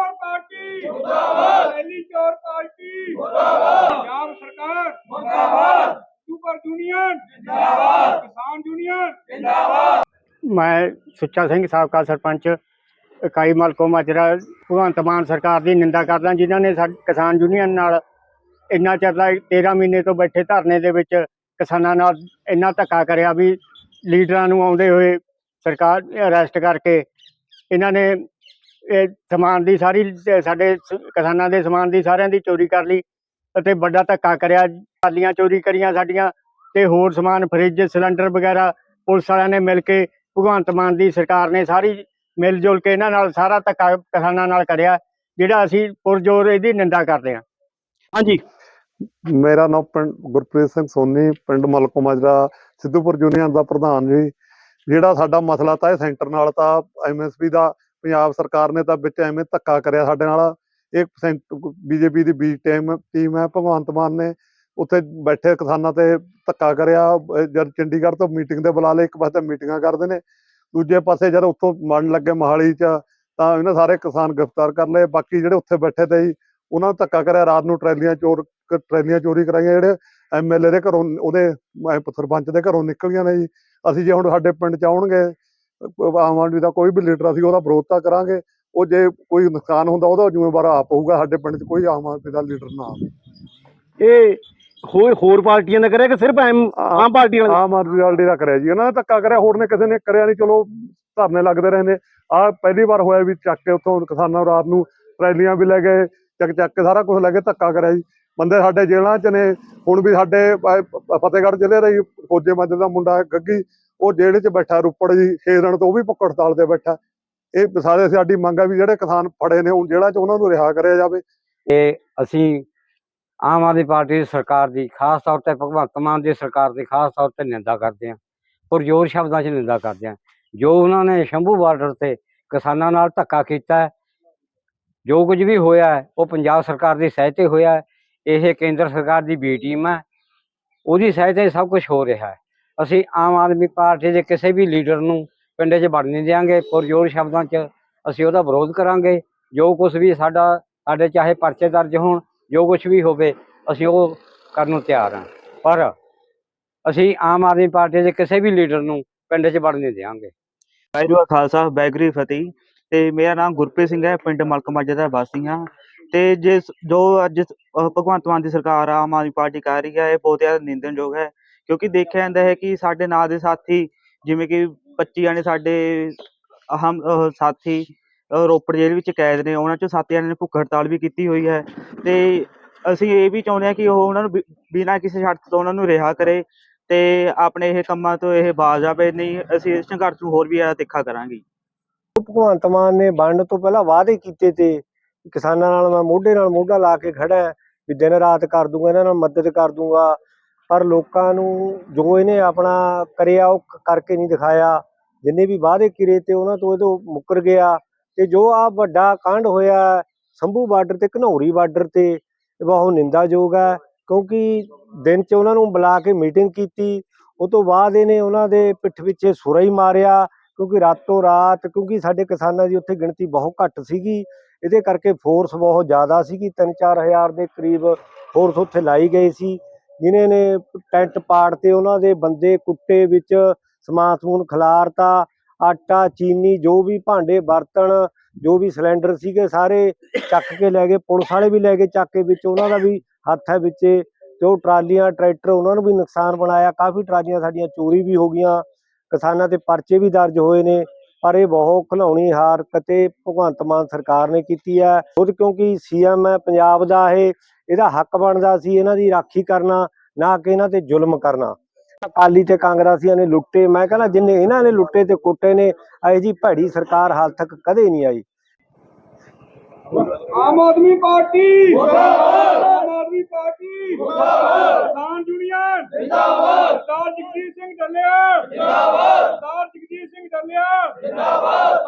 ਚੋਰ ਪਾਰਟੀ। ਮੁਰਦਾਬਾਦ ਪਹਿਲੀ ਚੋਰ ਪਾਰਟੀ। ਮੁਰਦਾਬਾਦ ਪੰਜਾਬ ਸਰਕਾਰ। ਮੁਰਦਾਬਾਦ ਸੁਪਰ ਯੂਨੀਅਨ। ਜਿੰਦਾਬਾਦ। ਕਿਸਾਨ ਯੂਨੀਅਨ। ਮੈਂ ਸੁੱਚਾ ਸਿੰਘ ਸਾਬਕਾ ਸਰਪੰਚ ਇਕਾਈ ਮਲਕੋ ਮਾਜਰਾ ਭਗਵੰਤ ਮਾਨ ਸਰਕਾਰ ਦੀ ਨਿੰਦਾ ਕਰਦਾ ਜਿਨ੍ਹਾਂ ਨੇ ਸਾਡੀ ਕਿਸਾਨ ਯੂਨੀਅਨ ਨਾਲ ਇੰਨਾ ਚਿਰ ਦਾ 13 ਮਹੀਨੇ ਤੋਂ ਬੈਠੇ ਧਰਨੇ ਦੇ ਵਿੱਚ ਕਿਸਾਨਾਂ ਨਾਲ ਇੰਨਾ ਧੱਕਾ ਕਰਿਆ ਵੀ ਲੀਡਰਾਂ ਨੂੰ ਆਉਂਦੇ ਹੋਏ ਸਰਕਾਰ ਅਰੈਸਟ ਕਰਕੇ ਇਹਨਾਂ ਨੇ ਇਹ ਸਮਾਨ ਦੀ ਸਾਰੀ ਤੇ ਸਾਡੇ ਸ- ਕਿਸਾਨਾਂ ਦੇ ਸਮਾਨ ਦੀ ਸਾਰਿਆਂ ਦੀ ਚੋਰੀ ਕਰ ਲਈ ਅਤੇ ਵੱਡਾ ਧੱਕਾ ਕਰਿਆ। ਟਰਾਲੀਆਂ ਚੋਰੀ ਕਰੀਆਂ ਸਾਡੀਆਂ ਤੇ ਹੋਰ ਸਮਾਨ ਫਰਿੱਜ ਸਿਲੰਡਰ ਵਗੈਰਾ ਪੁਲਿਸ ਵਾਲਿਆਂ ਨੇ ਮਿਲ ਕੇ ਭਗਵੰਤ ਮਾਨ ਦੀ ਸਰਕਾਰ ਨੇ ਸਾਰੀ ਮਿਲ ਜੁਲ ਕੇ ਇਹਨਾਂ ਨਾਲ ਸਾਰਾ ਧੱਕਾ ਕਿਸਾਨਾਂ ਨਾਲ ਕਰਿਆ ਜਿਹੜਾ ਅਸੀਂ ਪੁਰਜੋਰ ਇਹਦੀ ਨਿੰਦਾ ਕਰਦੇ ਹਾਂ। ਹਾਂਜੀ। ਮੇਰਾ ਨਾਮ ਪਿੰਡ ਗੁਰਪ੍ਰੀਤ ਸਿੰਘ ਸੋਨੀ ਪਿੰਡ ਮਲਕੋ ਮਾਜਰਾ ਸਿੱਧੂਪੁਰ ਯੂਨੀਅਨ ਦਾ ਪ੍ਰਧਾਨ ਜੀ। ਜਿਹੜਾ ਸਾਡਾ ਮਸਲਾ ਤਾਂ ਇਹ ਸੈਂਟਰ ਨਾਲ ਤਾਂ ਐਮਐਸਪੀ ਦਾ ਪੰਜਾਬ ਸਰਕਾਰ ਨੇ ਤਾਂ ਵਿੱਚ ਐਵੇਂ ਧੱਕਾ ਕਰਿਆ ਸਾਡੇ ਨਾਲ। ਇਹ ਬੀਜੇਪੀ ਦੀ ਬੀ ਟੀਮ ਟੀਮ ਹੈ, ਭਗਵੰਤ ਮਾਨ ਨੇ ਉੱਥੇ ਬੈਠੇ ਕਿਸਾਨਾਂ ਤੇ ਧੱਕਾ ਕਰਿਆ। ਜਦ ਚੰਡੀਗੜ੍ਹ ਤੋਂ ਮੀਟਿੰਗ ਤੇ ਬੁਲਾ ਲਏ, ਇੱਕ ਪਾਸੇ ਮੀਟਿੰਗਾਂ ਕਰਦੇ ਨੇ, ਦੂਜੇ ਪਾਸੇ ਜਦ ਉੱਥੋਂ ਮਰਨ ਲੱਗੇ ਮਹਾਲੀ ਚ, ਤਾਂ ਇਹਨਾਂ ਸਾਰੇ ਕਿਸਾਨ ਗ੍ਰਿਫਤਾਰ ਕਰ ਲਏ। ਬਾਕੀ ਜਿਹੜੇ ਉੱਥੇ ਬੈਠੇ ਤੇ ਜੀ ਉਹਨਾਂ ਨੂੰ ਧੱਕਾ ਕਰਿਆ। ਰਾਤ ਨੂੰ ਟਰੈਲੀਆਂ ਚੋਰ ਟਰੈਲੀਆਂ ਚੋਰੀ ਕਰਾਈਆਂ। ਜਿਹੜੇ ਐਮਐਲਏ ਦੇ ਘਰੋਂ, ਉਹਦੇ ਅਹ ਸਰਪੰਚ ਦੇ ਘਰੋਂ ਨਿਕਲੀਆਂ ਨੇ ਜੀ। ਅਸੀਂ ਜੇ ਹੁਣ ਸਾਡੇ ਪਿੰਡ ਚ ਆਉਣਗੇ ਆਮ ਆਦਮੀ ਦਾ ਕੋਈ ਵੀ ਲੀਡਰ ਅਸੀਂ ਉਹਦਾ ਵਿਰੋਧਤਾ ਕਰਾਂਗੇ। ਉਹ ਜੇ ਕੋਈ ਨੁਕਸਾਨ ਹੁੰਦਾ ਉਹਦਾ ਜ਼ਿੰਮੇਵਾਰ ਆਪ ਹੋਊਗਾ ਸਾਡੇ ਪਿੰਡ ਚ ਕੋਈ ਆਮ ਆਦਮੀ ਦਾ ਲੀਡਰ ਨਾ ਆਵੇ ਇਹ ਹੋਰ ਹੋਰ ਪਾਰਟੀਆਂ ਨੇ ਕਰਿਆ ਕਿ ਸਿਰਫ ਆਮ ਪਾਰਟੀ ਵਾਲੇ? ਆਮ ਆਦਮੀ ਪਾਰਟੀ ਦਾ ਕਰਿਆ ਜੀ। ਉਹਨਾਂ ਨੇ ਧੱਕਾ ਕਰਿਆ ਹੋਰ ਨੇ ਕਿਸੇ ਨੇ ਕਰਿਆ ਨਹੀਂ। ਚਲੋ ਧਰਨੇ ਲੱਗਦੇ ਰਹਿੰਦੇ ਆ ਪਹਿਲੀ ਵਾਰ ਹੋਇਆ ਵੀ ਚੱਕ ਕੇ ਉੱਥੋਂ ਕਿਸਾਨਾਂ ਨੂੰ ਰਾਤ ਨੂੰ ਟਰੈਲੀਆਂ ਵੀ ਲੈ ਗਏ ਚੱਕ ਚੱਕ ਕੇ ਸਾਰਾ ਕੁਝ ਲੈ ਕੇ ਧੱਕਾ ਕਰਿਆ ਜੀ। ਬੰਦੇ ਸਾਡੇ ਜੇਲ੍ਹਾਂ 'ਚ ਨੇ। ਹੁਣ ਵੀ ਸਾਡੇ ਫਤਿਹਗੜ੍ਹ ਜ਼ਿਲ੍ਹੇ ਦਾ ਫੌਜੇ ਮੱਝ ਦਾ ਮੁੰਡਾ ਗੱਗੀ। ਉਹ ਜੇਲ੍ਹ 'ਚ ਬੈਠਾ, ਰੁੱਪੜ ਜੀ 6 ਦਿਨ ਤੋਂ ਉਹ ਵੀ ਭੁੱਖ ਹੜਤਾਲ ਤੇ ਬੈਠਾ। ਇਹ ਸਾਰੇ ਸਾਡੀ ਮੰਗ ਆ ਵੀ ਜਿਹੜੇ ਕਿਸਾਨ ਫੜੇ ਨੇ ਹੁਣ ਜੇਲ੍ਹਾਂ 'ਚ ਉਹਨਾਂ ਨੂੰ ਰਿਹਾ ਕਰਿਆ ਜਾਵੇ। ਅਸੀਂ ਆਮ ਆਦਮੀ ਪਾਰਟੀ ਦੀ ਸਰਕਾਰ ਦੀ ਖਾਸ ਤੌਰ ਤੇ, ਭਗਵੰਤ ਮਾਨ ਦੀ ਸਰਕਾਰ ਦੀ ਖਾਸ ਤੌਰ ਤੇ ਨਿੰਦਾ ਕਰਦੇ ਹਾਂ। ਪੁਰਜੋਰ ਸ਼ਬਦਾਂ 'ਚ ਨਿੰਦਾ ਕਰਦੇ ਹਾਂ। ਜੋ ਉਹਨਾਂ ਨੇ ਸ਼ੰਭੂ ਬਾਰਡਰ ਤੇ ਕਿਸਾਨਾਂ ਨਾਲ ਧੱਕਾ ਕੀਤਾ ਜੋ ਕੁਝ ਵੀ ਹੋਇਆ ਉਹ ਪੰਜਾਬ ਸਰਕਾਰ ਦੀ ਸਹਿ ਤੇ ਹੋਇਆ ਹੈ। ਇਹ ਕੇਂਦਰ ਸਰਕਾਰ ਦੀ ਬੀ ਟੀਮ ਹੈ। ਉਹਦੀ ਸਹਿ ਤੇ ਸਭ ਕੁਝ ਹੋ ਰਿਹਾ ਹੈ। ਅਸੀਂ ਆਮ ਆਦਮੀ ਪਾਰਟੀ ਦੇ ਕਿਸੇ ਵੀ ਲੀਡਰ ਨੂੰ ਪਿੰਡ 'ਚ ਵੜ ਨਹੀਂ ਦਿਆਂਗੇ, ਪੁਰਜੋਰ ਸ਼ਬਦਾਂ 'ਚ ਅਸੀਂ ਉਹਦਾ ਵਿਰੋਧ ਕਰਾਂਗੇ। ਜੋ ਕੁਝ ਵੀ ਸਾਡਾ, ਸਾਡੇ ਚਾਹੇ ਪਰਚੇ ਦਰਜ ਹੋਣ, ਜੋ ਕੁਝ ਵੀ ਹੋਵੇ, ਅਸੀਂ ਉਹ ਕਰਨ ਨੂੰ ਤਿਆਰ ਹਾਂ। ਪਰ ਅਸੀਂ ਆਮ ਆਦਮੀ ਪਾਰਟੀ ਦੇ ਕਿਸੇ ਵੀ ਲੀਡਰ ਨੂੰ ਪਿੰਡ 'ਚ ਵੜ ਨਹੀਂ ਦਿਆਂਗੇ। ਵਾਹਿਗੁਰੂ ਕਾ ਖਾਲਸਾ ਬੈਗਰੀ ਫਤਿਹ। ਤੇ ਮੇਰਾ ਨਾਮ ਗੁਰਪ੍ਰੀਤ ਸਿੰਘ ਹੈ, ਪਿੰਡ ਮਲਕ ਮਾਜਰਾ ਦਾ ਵਾਸੀ ਹਾਂ। ਤੇ ਜਿਸ, ਜੋ ਅੱਜ ਭਗਵੰਤ ਮਾਨ ਦੀ ਸਰਕਾਰ ਆਮ ਆਦਮੀ ਪਾਰਟੀ ਕਰ ਰਹੀ ਹੈ, ਇਹ ਬਹੁਤ ਜ਼ਿਆਦਾ ਨਿੰਦਣਯੋਗ ਹੈ। ਕਿਉਂਕਿ ਦੇਖਿਆ ਜਾਂਦਾ ਹੈ ਕਿ ਸਾਡੇ ਨਾਲ ਦੇ ਸਾਥੀ ਜਿਵੇਂ ਕਿ 25 ਜਾਣੇ ਸਾਡੇ ਅਹਮ ਅਹ ਸਾਥੀ ਅਹ ਰੋਪੜ ਜੇਲ੍ਹ ਵਿੱਚ ਕੈਦ ਨੇ ਉਹਨਾਂ ਚੋਂ ਸੱਤ ਜਾਣੇ ਨੇ ਭੁੱਖ ਹੜਤਾਲ ਵੀ ਕੀਤੀ ਹੋਈ ਹੈ ਤੇ ਅਸੀਂ ਇਹ ਵੀ ਚਾਹੁੰਦੇ ਹਾਂ ਕਿ ਉਹ ਉਹਨਾਂ ਨੂੰ ਬਿ- ਬਿਨਾਂ ਕਿਸੇ ਸ਼ਰਤ ਤੋਂ ਉਹਨਾਂ ਨੂੰ ਰਿਹਾ ਕਰੇ ਤੇ ਆਪਣੇ ਇਹ ਕੰਮਾਂ ਤੋਂ ਇਹ ਬਾਜ਼ ਆਵੇ ਨਹੀਂ ਅਸੀਂ ਇਸ ਸੰਘਰਸ਼ ਨੂੰ ਹੋਰ ਵੀ ਜ਼ਿਆਦਾ ਤਿੱਖਾ ਕਰਾਂਗੇ। ਭਗਵੰਤ ਮਾਨ ਨੇ ਵੰਡ ਤੋਂ ਪਹਿਲਾਂ ਵਾਅਦੇ ਕੀਤੇ ਤੇ ਕਿਸਾਨਾਂ ਨਾਲ ਮੈਂ ਮੋਢੇ ਨਾਲ ਮੋਢਾ ਲਾ ਕੇ ਖੜਾ ਹਾਂ, ਵੀ ਦਿਨ ਰਾਤ ਕਰ ਦੂੰਗਾ ਇਹਨਾਂ ਨਾਲ ਮਦਦ ਕਰ ਦੂੰਗਾ ਪਰ ਲੋਕਾਂ ਨੂੰ ਜੋ ਇਹਨੇ ਆਪਣਾ ਕਰਿਆ ਉਹ ਕ- ਕਰਕੇ ਨਹੀਂ ਦਿਖਾਇਆ। ਜਿੰਨੇ ਵੀ ਵਾਅਦੇ ਕੀਤੇ ਤੇ ਉਹਨਾਂ ਤੋਂ ਇਹ ਤੋਂ ਮੁੱਕਰ ਗਿਆ। ਤੇ ਜੋ ਆ ਵੱਡਾ ਕਾਂਡ ਹੋਇਆ ਸੰਭੂ ਬਾਰਡਰ ਤੇ, ਘਨੌਰੀ ਬਾਰਡਰ ਤੇ ਇਹ ਬਹੁਤ ਨਿੰਦਾਯੋਗ ਹੈ। ਕਿਉਂਕਿ ਦਿਨ 'ਚ ਉਹਨਾਂ ਨੂੰ ਬੁਲਾ ਕੇ ਮੀਟਿੰਗ ਕੀਤੀ। ਉਹ ਤੋਂ ਬਾਅਦ ਇਹਨੇ ਉਹਨਾਂ ਦੇ ਪਿੱਠ ਪਿੱਛੇ ਸੁਰਾ ਹੀ ਮਾਰਿਆ। ਕਿਉਂਕਿ ਰਾਤੋਂ ਰਾਤ, ਕਿਉਂਕਿ ਸਾਡੇ ਕਿਸਾਨਾਂ ਦੀ ਉੱਥੇ ਗਿਣਤੀ ਬਹੁਤ ਘੱਟ ਸੀਗੀ। ਇਹਦੇ ਕਰਕੇ ਫੋਰਸ ਬਹੁਤ ਜ਼ਿਆਦਾ ਸੀਗੀ। 3-4000 ਦੇ ਕਰੀਬ ਫੋਰਸ ਉੱਥੇ ਲਾਈ ਗਈ ਸੀ। ਜਿਨ੍ਹਾਂ ਨੇ ਟੈਂਟ ਪਾੜ ਤੇ ਉਹਨਾਂ ਦੇ ਬੰਦੇ ਕੁੱਟੇ ਵਿੱਚ ਸਮਾਨ ਸਮੂਨ ਖਿਲਾਰਤਾ, ਆਟਾ, ਚੀਨੀ, ਜੋ ਵੀ ਭਾਂਡੇ, ਬਰਤਨ, ਜੋ ਵੀ ਸਿਲੰਡਰ ਸੀਗੇ, ਸਾਰੇ ਚੱਕ ਕੇ ਲੈ ਗਏ। ਪੁਲਿਸ ਵਾਲੇ ਵੀ ਲੈ ਗਏ ਚੱਕ ਕੇ ਵਿੱਚ, ਉਹਨਾਂ ਦਾ ਵੀ ਹੱਥ ਹੈ ਵਿੱਚ। ਤੇ ਉਹ ਟਰਾਲੀਆਂ, ਟਰੈਕਟਰ, ਉਹਨਾਂ ਨੂੰ ਵੀ ਨੁਕਸਾਨ ਬਣਾਇਆ। ਕਾਫੀ ਟਰਾਲੀਆਂ ਸਾਡੀਆਂ ਚੋਰੀ ਵੀ ਹੋ ਗਈਆਂ। ਕਿਸਾਨਾਂ ਤੇ ਪਰਚੇ ਵੀ ਦਰਜ ਹੋਏ ਨੇ। ਪਰ ਇਹ ਬਹੁਤ ਖਿਲਾਉਣੀ ਹਾਰ ਕਤੇ ਭਗਵੰਤ ਮਾਨ ਸਰਕਾਰ ਨੇ ਕੀਤੀ ਹੈ। ਖੁਦ ਕਿਉਂਕਿ ਸੀਐਮ ਹੈ, ਪੰਜਾਬ ਦਾ ਇਹ ਇਹਦਾ ਹੱਕ ਬਣਦਾ ਸੀ ਇਹਨਾਂ ਦੀ ਰਾਖੀ ਕਰਨਾ, ਨਾ ਕਿ ਇਹਨਾਂ ਤੇ ਜ਼ੁਲਮ ਕਰਨਾ। ਅਕਾਲੀ ਤੇ ਕਾਂਗਰਸੀਆਂ ਨੇ ਲੁੱਟੇ, ਮੈਂ ਕਹਿੰਦਾ ਜਿੰਨੇ ਇਹਨਾਂ ਨੇ ਲੁੱਟੇ ਤੇ ਕੁੱਟੇ ਨੇ, ਇਹ ਜੀ ਭੈੜੀ ਸਰਕਾਰ ਹਾਲ ਤੱਕ ਕਦੇ ਨਹੀਂ ਆਈ। ਆਮ ਆਦਮੀ ਪਾਰਟੀ ਮੁਰਦਾਬਾਦ ਆਮ ਆਦਮੀ ਪਾਰਟੀ ਮੁਰਦਾਬਾਦ ਕਿਸਾਨ ਯੂਨੀਅਨ ਜਿੰਦਾਬਾਦ ਸਰਦਾਰ ਜਗਜੀਤ ਸਿੰਘ ਡੱਲਿਆ ਜਿੰਦਾਬਾਦ ਸਰਦਾਰ ਜਗਜੀਤ ਸਿੰਘ ਡੱਲਿਆ ਜਿੰਦਾਬਾਦ